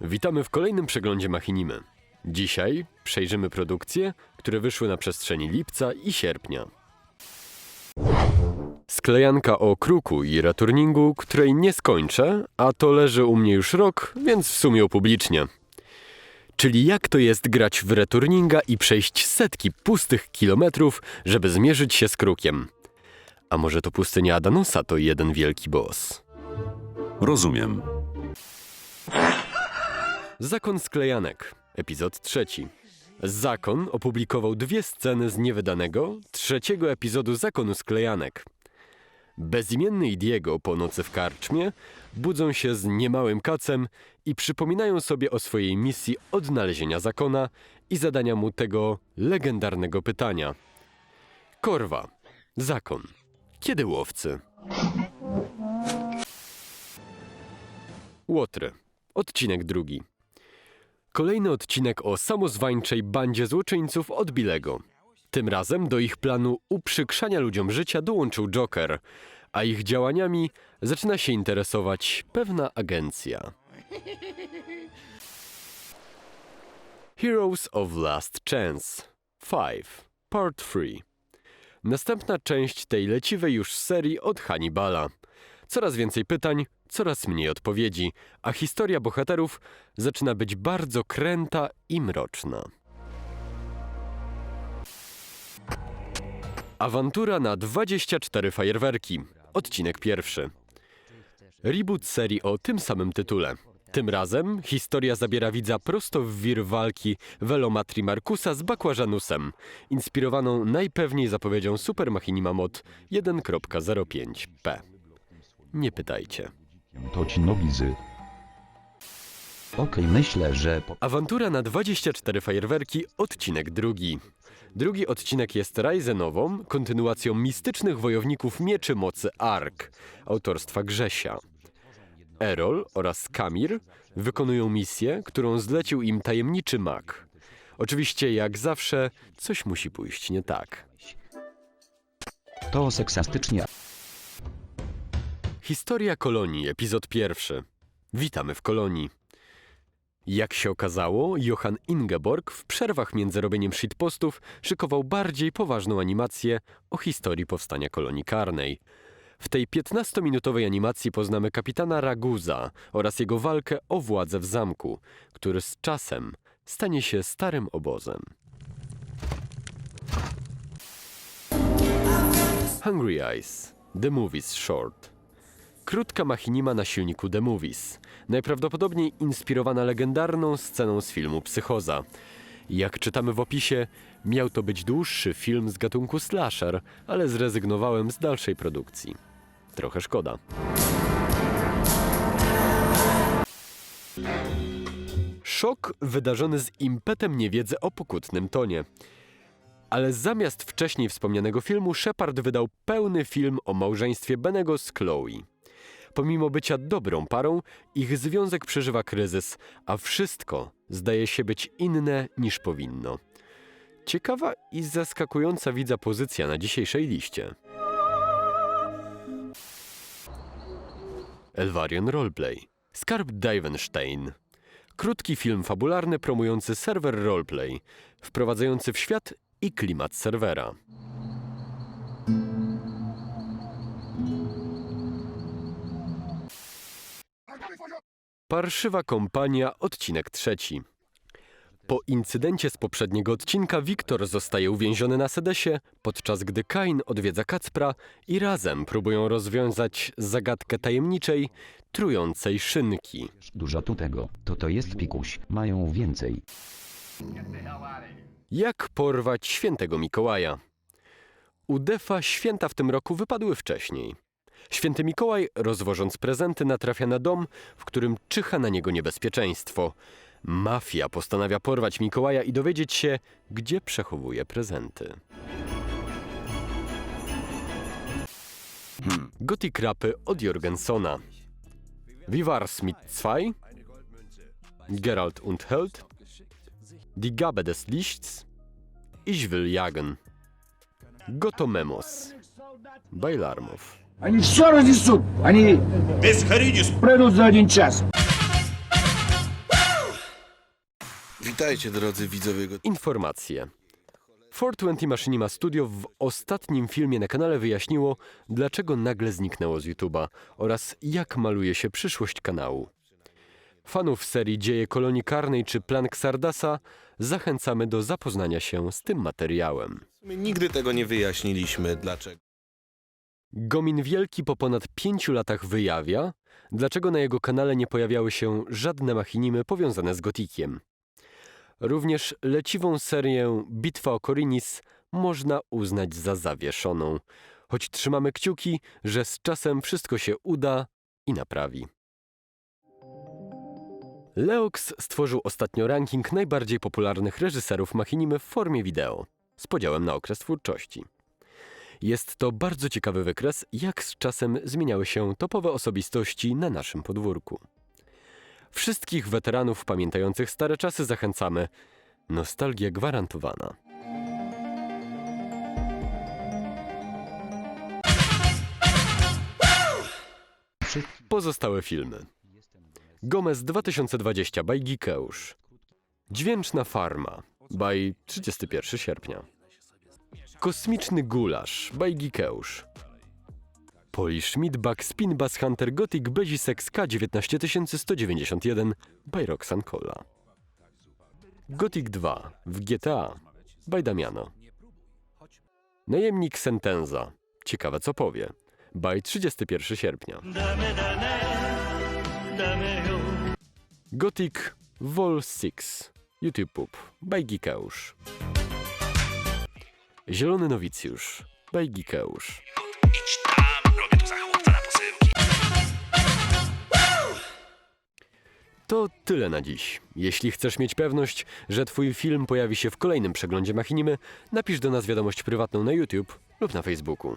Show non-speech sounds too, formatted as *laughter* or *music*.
Witamy w kolejnym przeglądzie Machinimy. Dzisiaj przejrzymy produkcje, które wyszły na przestrzeni lipca i sierpnia. Sklejanka o kruku i returningu, której nie skończę, a to leży u mnie już rok, więc w sumie upublicznię. Czyli jak to jest grać w returninga i przejść setki pustych kilometrów, żeby zmierzyć się z krukiem. A może to pustynia Adanusa to jeden wielki boss? Rozumiem. Zakon sklejanek, epizod trzeci. Zakon opublikował dwie sceny z niewydanego, trzeciego epizodu Zakonu sklejanek. Bezimienny i Diego po nocy w karczmie budzą się z niemałym kacem i przypominają sobie o swojej misji odnalezienia zakona i zadania mu tego legendarnego pytania. Korwa, zakon, kiedy łowcy? Łotry, odcinek drugi. Kolejny odcinek o samozwańczej bandzie złoczyńców od Bilego. Tym razem do ich planu uprzykrzania ludziom życia dołączył Joker, a ich działaniami zaczyna się interesować pewna agencja. *laughs* Heroes of Last Chance 5 Part 3 Następna część tej leciwej już serii od Hannibala. Coraz więcej pytań, coraz mniej odpowiedzi, a historia bohaterów zaczyna być bardzo kręta i mroczna. Awantura na 24 fajerwerki. Odcinek pierwszy. Reboot serii o tym samym tytule. Tym razem historia zabiera widza prosto w wir walki Velomatri Markusa z Bakłażanusem, inspirowaną najpewniej zapowiedzią Super Machinima Mod 1.05p. Nie pytajcie. To ci nowizy. Okej, myślę, że po... Awantura na 24 fajerwerki, odcinek drugi. Drugi odcinek jest Raizenową, kontynuacją mistycznych wojowników Mieczy Mocy Ark, autorstwa Grzesia. Erol oraz Kamir wykonują misję, którą zlecił im tajemniczy mag. Oczywiście, jak zawsze, coś musi pójść nie tak. to seksastycznie. Historia kolonii, epizod pierwszy. Witamy w kolonii. Jak się okazało, Johann Ingeborg w przerwach między robieniem shitpostów szykował bardziej poważną animację o historii powstania kolonii karnej. W tej 15-minutowej animacji poznamy kapitana Raguza oraz jego walkę o władzę w zamku, który z czasem stanie się starym obozem. Hungry Eyes The Movies Short Krótka machinima na silniku The Movies, najprawdopodobniej inspirowana legendarną sceną z filmu Psychoza. Jak czytamy w opisie, miał to być dłuższy film z gatunku slasher, ale zrezygnowałem z dalszej produkcji. Trochę szkoda. Szok wydarzony z impetem niewiedzy o pokutnym tonie. Ale zamiast wcześniej wspomnianego filmu, Shepard wydał pełny film o małżeństwie Benego z Chloe. Pomimo bycia dobrą parą, ich związek przeżywa kryzys, a wszystko zdaje się być inne niż powinno. Ciekawa i zaskakująca widza pozycja na dzisiejszej liście. Elvarion Roleplay Skarb Divenstein Krótki film fabularny promujący serwer roleplay, wprowadzający w świat i klimat serwera. Parszywa kompania, odcinek trzeci. Po incydencie z poprzedniego odcinka Wiktor zostaje uwięziony na Sedesie, podczas gdy Kain odwiedza Kacpra i razem próbują rozwiązać zagadkę tajemniczej, trującej szynki. Dużo tu tego. To to jest pikuś. Mają więcej. Jak porwać świętego Mikołaja? U Defa święta w tym roku wypadły wcześniej. Święty Mikołaj, rozwożąc prezenty, natrafia na dom, w którym czyha na niego niebezpieczeństwo. Mafia postanawia porwać Mikołaja i dowiedzieć się, gdzie przechowuje prezenty. Gothic rapy od Jorgensona. Vivar Smith 2 Geralt und Held. Die Gabe des Lichts. Ich will jagen. Gotomemos Bajlarmów Они все разнесут. Они Без Харидис пройдут за один час. Witajcie drodzy widzowie. go- Informacje. 420 Machinima Studio w ostatnim filmie na kanale wyjaśniło, dlaczego nagle zniknęło z YouTube'a oraz jak maluje się przyszłość kanału. Fanów serii Dzieje Kolonii Karnej czy Plan Xardasa zachęcamy do zapoznania się z tym materiałem. My nigdy tego nie wyjaśniliśmy, dlaczego. Gomin Wielki po ponad pięciu latach wyjawia, dlaczego na jego kanale nie pojawiały się żadne machinimy powiązane z gotikiem. Również leciwą serię Bitwa o Korinis można uznać za zawieszoną, choć trzymamy kciuki, że z czasem wszystko się uda i naprawi. Leox stworzył ostatnio ranking najbardziej popularnych reżyserów machinimy w formie wideo, z podziałem na okres twórczości. Jest to bardzo ciekawy wykres, jak z czasem zmieniały się topowe osobistości na naszym podwórku. Wszystkich weteranów pamiętających stare czasy zachęcamy. Nostalgia gwarantowana. Pozostałe filmy. Gomez 2020 by Gikeusz. Dźwięczna farma by 31 sierpnia. Kosmiczny gulasz by Gikeusz. Poli Schmidt Back Spin Bass Hunter Gothic Bezisex K19191 by Roxanne Cola. Gothic 2 w GTA by Damiano. Najemnik Sentenza. Ciekawe co powie. By 31 sierpnia. Gothic Vol 6 YouTube Pub by Gikeusz. Zielony Nowicjusz by Gikeusz. To tyle na dziś. Jeśli chcesz mieć pewność, że Twój film pojawi się w kolejnym przeglądzie Machinimy, napisz do nas wiadomość prywatną na YouTube lub na Facebooku.